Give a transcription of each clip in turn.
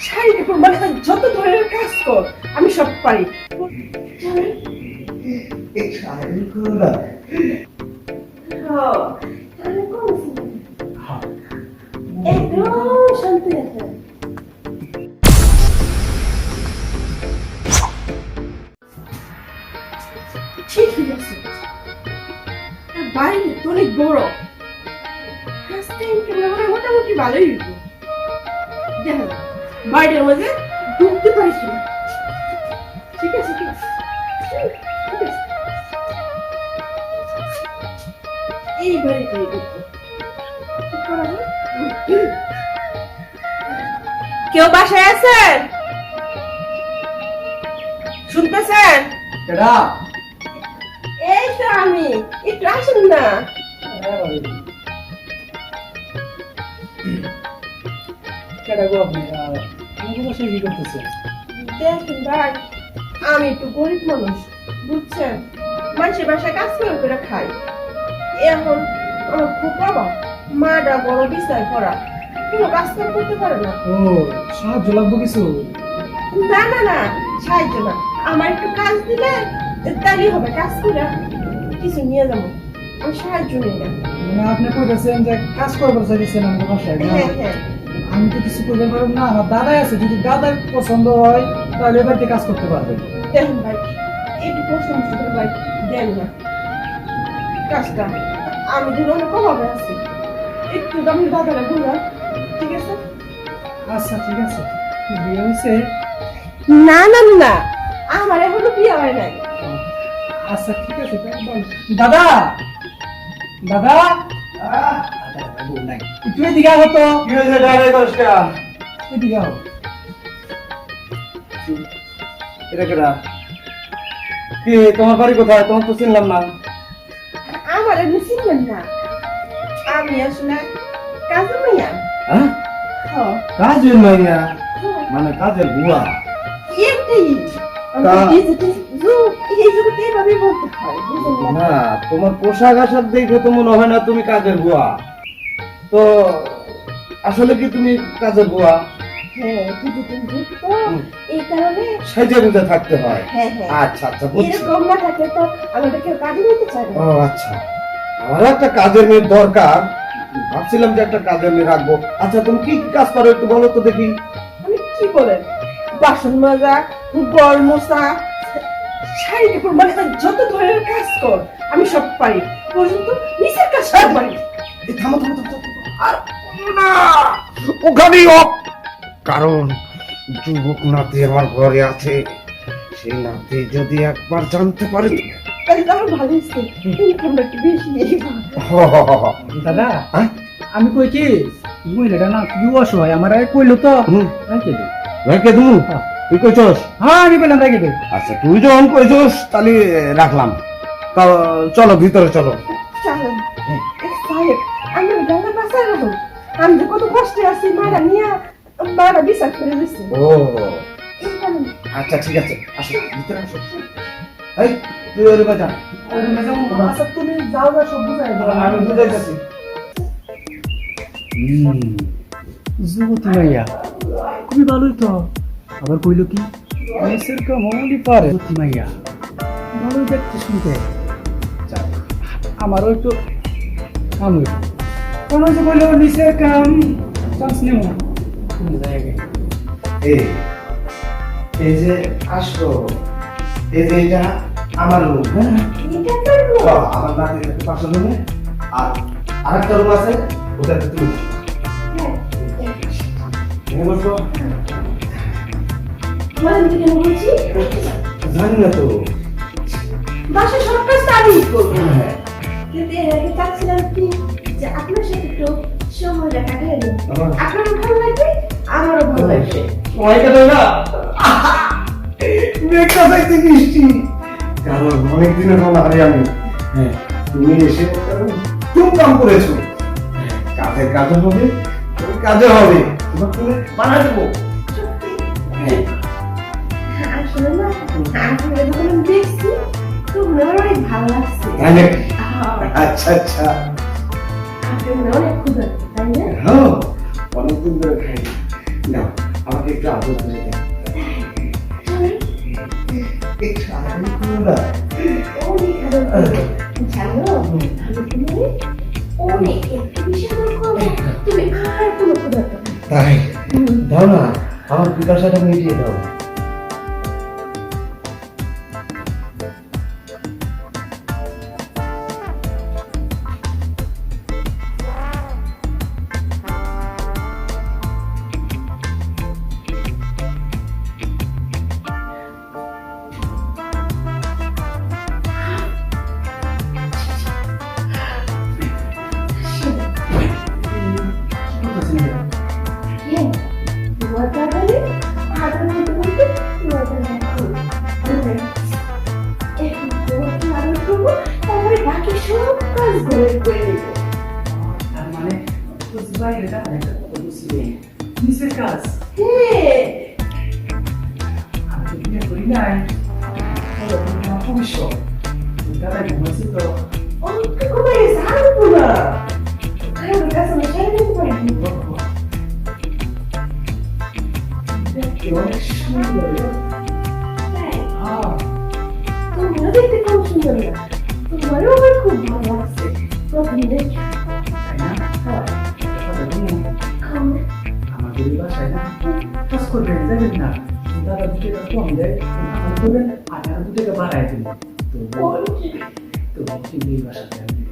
শাড়ি কাপড় মানে যত ধরনের কাজ কর আমি সব পারি। হ্যাঁ? একদম শান্তি আছে ঠিকই আছে। তো অনেক বড় রাস্তায় মোটামুটি ভালোই দেখো বাড়ির মধ্যে ঢুকতে পারিস না। ঠিক আছে ঠিক আছে। ঠিক আছে। এই? কেউ বাসায় আছেন? শুনতেছেন? এই তো আমি। একটু আসুন না। কেডা গো আপনি আমাকে বসে কি করতেছেন দেখেন ভাই আমি একটু গরিব মানুষ বুঝছেন? মানুষের বাসায় কাজ করে করে খাই। এখন আমার খুব বাবা মাটা বড় বিছায় পড়া। কোনো কাজ করতে পারে না। ও সাহায্য লাগবে কিছু? না না না সাহায্য না। আমার একটু কাজ দিলে তাই হবে কাজ করে কিছু নিয়ে যাব। আমি সাহায্য নেই। না আপনি কইতেছেন যে কাজ করবার চাইছেন আমাদের বাসায় হ্যাঁ হ্যাঁ। আমি তো কিছু করতে পারব না। আমার দাদাই আছে যদি দাদার পছন্দ হয় তাহলে এবারতে কাজ করতে পারবে। দেখুন ভাই একটু প্রশ্ন ভাই দেন না কাজটা আমি যে অনেক অভাবে আছি। একটু আমি দাদারা বললাম ঠিক আছে? আচ্ছা ঠিক আছে। বিয়ে হয়েছে? না না না আমার এখনও বিয়ে হয় নাই। আচ্ছা ঠিক আছে দাদা! দাদা! কি হয়েছে? দশটা এটা কেডা কি তোমার বাড়ি কোথায়? তোমার তো চিনলাম না। আমার এমনি চিনবেন না আমি আসলে কাজে মাইয়া হ্যাঁ কাজের মাইয়া মানে কাজের বুয়া না তোমার পোশাক আশাক দেখে তো মনে হয় না তুমি কাজের বুয়া। তো আসলে কি তুমি কাজের বুয়া? হ্যাঁ বুঝে থাকতে হয়। হ্যাঁ আচ্ছা আচ্ছা এরকম না থাকলে তো আমাদের কাজে নিতে চায় ও আচ্ছা। আমার একটা কাজের মেয়ের দরকার। ভাবছিলাম যে একটা কাজের মেয়ে রাখব। আচ্ছা তুমি কি কাজ করো একটু বলো তো দেখি। আমি কি বলেন বাসন মাজা ঘর মোছা মানে যত ধরনের কাজ কর আমি সব পারি। পর্যন্ত নিচের কাজ সব পারি। থামো থামো, থামো, থামো। আর না ওখানেই হোক। কারণ যুবক নাতি আমার ঘরে আছে। সেই নাতি যদি একবার জানতে পারে। দাদা হ্যাঁ? আমি কই কি? মহিলাটা না কি অসহায়। আমার আগে কইলো তো। রাখে দে। রেখে তুমি হ্যাঁ। তুই কইছস? হ্যাঁ আমি বললাম রাখে দে। আচ্ছা তুই যখন কইছস তাহলে রাখলাম। তা চলো ভিতরে চলো। আমি যে কত কষ্টে আছি মারা নিয়ে মারা বিশ্বাস করে দিচ্ছি ও। আচ্ছা ঠিক আছে আসো ভিতরে আসো। এই তুই ওর বাজা আচ্ছা তুমি যাও না সব বুঝাই দাও। আমি বুঝাইতেছি। যুবতী মাইয়া খুবই ভালোই তো। আবার কইলো কি? মেসের কামলি পারে। যুবতী মাইয়া ভালোই দেখতে শুনতে। আমারও একটু কাম হইল। যে কইলো নিচের কাম চান্স নেব এই এই যে আসো এই যে এটা আমার রুম হ্যাঁ আমার নাতির একটা পাশে রুমে আর আরেকটা রুম আছে ওটাতে তুমি। তো জানি না তো। বাসা সব কাজ তো করব। হ্যাঁ। কিন্তু এর আগে চাচ্ছিলাম কি? যে আপনার সাথে একটু সময়টা কাটিয়ে দিন আপনারও ভালো লাগবে আমারও ভালো লাগবে। সময় কাটাই না মেঘটা দেখতে বৃষ্টি কারণ অনেক দিনের আমি। হ্যাঁ তুমি এসে খুব করেছ। কাজের কাজে হবে কাজে হবে। তোমার তুমি বানা দেবো। হ্যাঁ। আসলে না আসলে যখন দেখছি তখন অনেক ভালো লাগছে। তাই নাকি? হ্যাঁ, আচ্ছা আচ্ছা। হয় অনেক ক্ষুধার্ত, তাই না? হ্যাঁ অনেকদিন ধরে খাই না আমাকে একটু আদর করে দেন। একটু আদর করে দাও। অনেক আদর করবে। জানো আমি তোমারে অনেক একটু বেশি আদর করব তুমি আর কোনো কথা তাই? দাও না আমার পিপাসাটা মিটিয়ে দাও। কথা বুঝলি নিচের কাজ হ্যাঁ আমি তো বিয়ে করি নাই চলো, তুমি আমার ভবিষ্যৎ দাদা ঘুমাচ্ছি তো অনেক কমে গেছে আর উঠবো না আমার কাছে আমি ছেড়ে দিতে পারি দেখতে অনেক সুন্দর তাই হ্যাঁ তোমরা দেখতে খুব সুন্দর না তোমারও আমার খুব ভালো লাগছে প্রথম দেখে তাই আমাদের বাসায় কাজ করবেন যাবেন না। দাদা দু টাকা কম দেয় করবেন আর আর দু টাকা বাড়ায় দিন তো তো কিন্তু এই আমি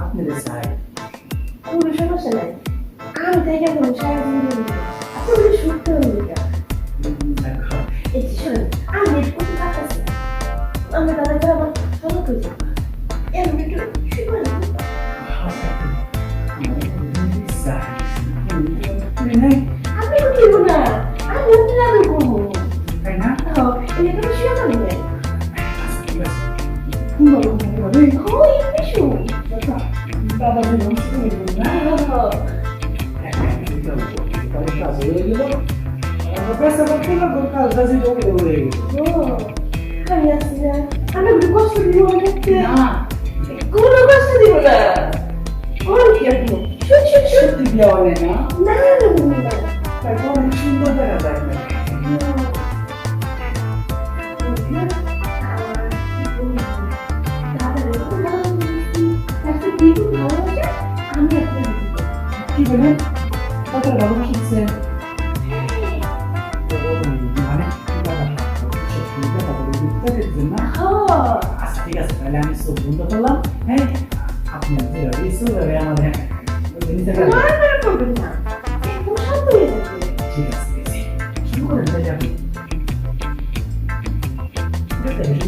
আপনাদের চাই কোনো সমস্যা নাই এই আমরা দাদা ওই একটু শুন দাদা বললাম শুনে না হ্যাঁ ও আমি আসছি না আমি একটু কষ্ট দিব দেখতে কোনো কষ্ট দিব না কোন কি আপনি শুন শুন শুন না না না আমি আচ্ছা ঠিক আছে তাহলে আমি সব বন্ধ হ্যাঁ আপনি নিতে পারেন ঠিক আছে তাহলে আপনি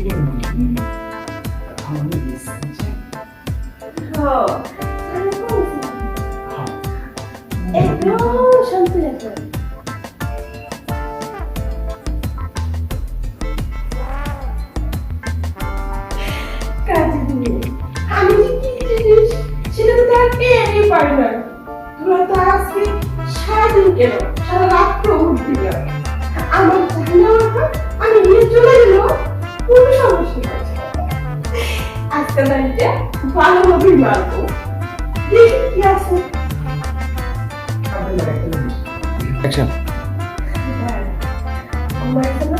করুন আমার কেন সারা রাত্র উঠবি না আমার জানা আমি নিয়ে চলে গেল বাড়িতে ভালোভাবে মারবো দেখি কি আছে? অ্যাকশন আমার জন্য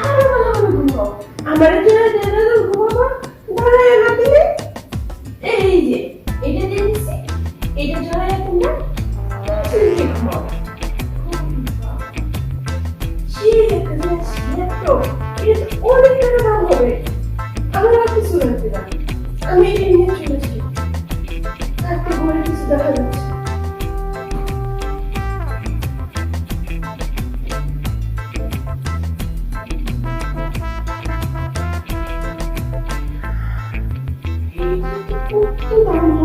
আরও ভালো ঘুমো আমার জন্য দেনা ঘুমাবো দাঁড়ায় না দিলে? এই যে এটা দিয়ে দিচ্ছি এটা জড়ায় তোমরা ঘুমাও Thank you.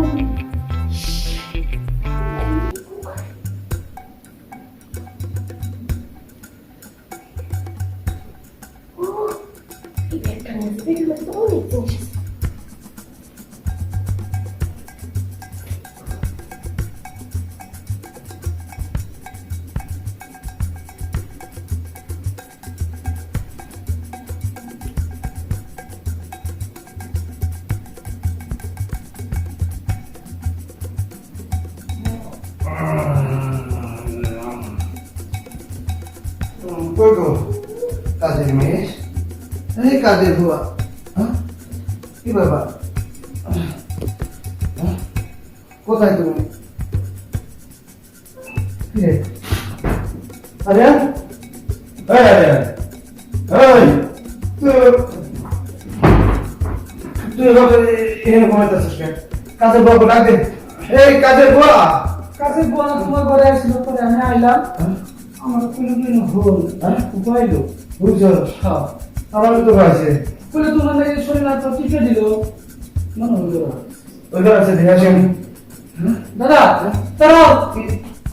এই কাজের হ্যাঁ? কি হ্যাঁ? কোথায় তুমি? আরে? এই আরে তুই- কাজের বুয়া ডাক দে। এই কাজের বলা তোমার ঘরে আসছিল পরে আমি আইলাম। আমার কোনো দিন হল হ্যাঁ? উপাইলো বুঝছ? হ্যাঁ। আমার তো আছে বলে তোমার লাগে শরীর হাত টিপে দিল? মনে হলো ওইখানে আছে দেখে আসি আমি। দাদা তারা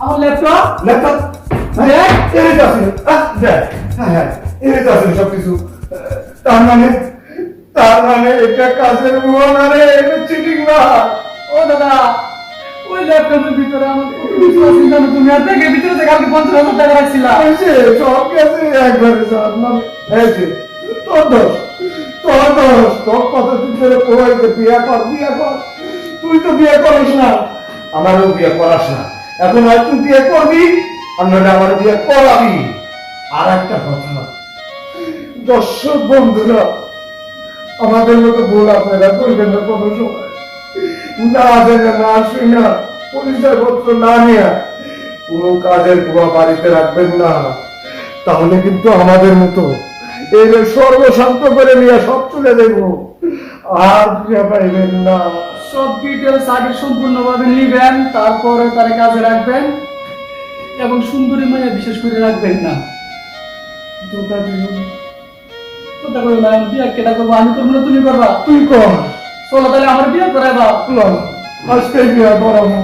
আমার ল্যাপটপ ল্যাপটপ হ্যাঁ এনে তো আছে। হ্যাঁ হ্যাঁ এনে তো আছে সব কিছু তার মানে তার মানে এটা কাজের বুয়া না রে এটা চিটিং না। ও দাদা ওই ল্যাপটপের ভিতরে তুমি? আর ভিতরে থেকে কালকে পঞ্চাশ হাজার টাকা রাখছিলাম। সব গেছে একবারে সব। তোর দোষ তোর দোষ, তোর ধরে কোয়াইতে বিয়া কর বিয়া কর। তুই তো বিয়ে করিস না। আমারও বিয়ে করাস না। এখন আর তুই বিয়ে করবি, আর আমার বিয়ে করাবি। আর একটা কথা, দর্শক বন্ধুরা, আমাদের মতো ভুল আপনারা করবেন না কোনো সময়। না জেনে, না শুনে পরিচয় পত্র না নিয়ে কোনো কাজের গোয়া বাড়িতে রাখবেন না। তাহলে কিন্তু আমাদের মতো এই সর্বশান্ত করে নিয়ে সব চলে দেব। আর পাইবেন না। সব ডিটেলস আগে সম্পূর্ণভাবে নিবেন তারপরে তারে কাজে রাখবেন এবং সুন্দরী মায়া বিশেষ করে রাখবেন না। ধোকা কথা করো না বিয়ে কেটা করব? আমি করব না তুমি করবা? তুই কর। চলো তাহলে আমার বিয়ে করাইবা আজকে বিয়া করাবো।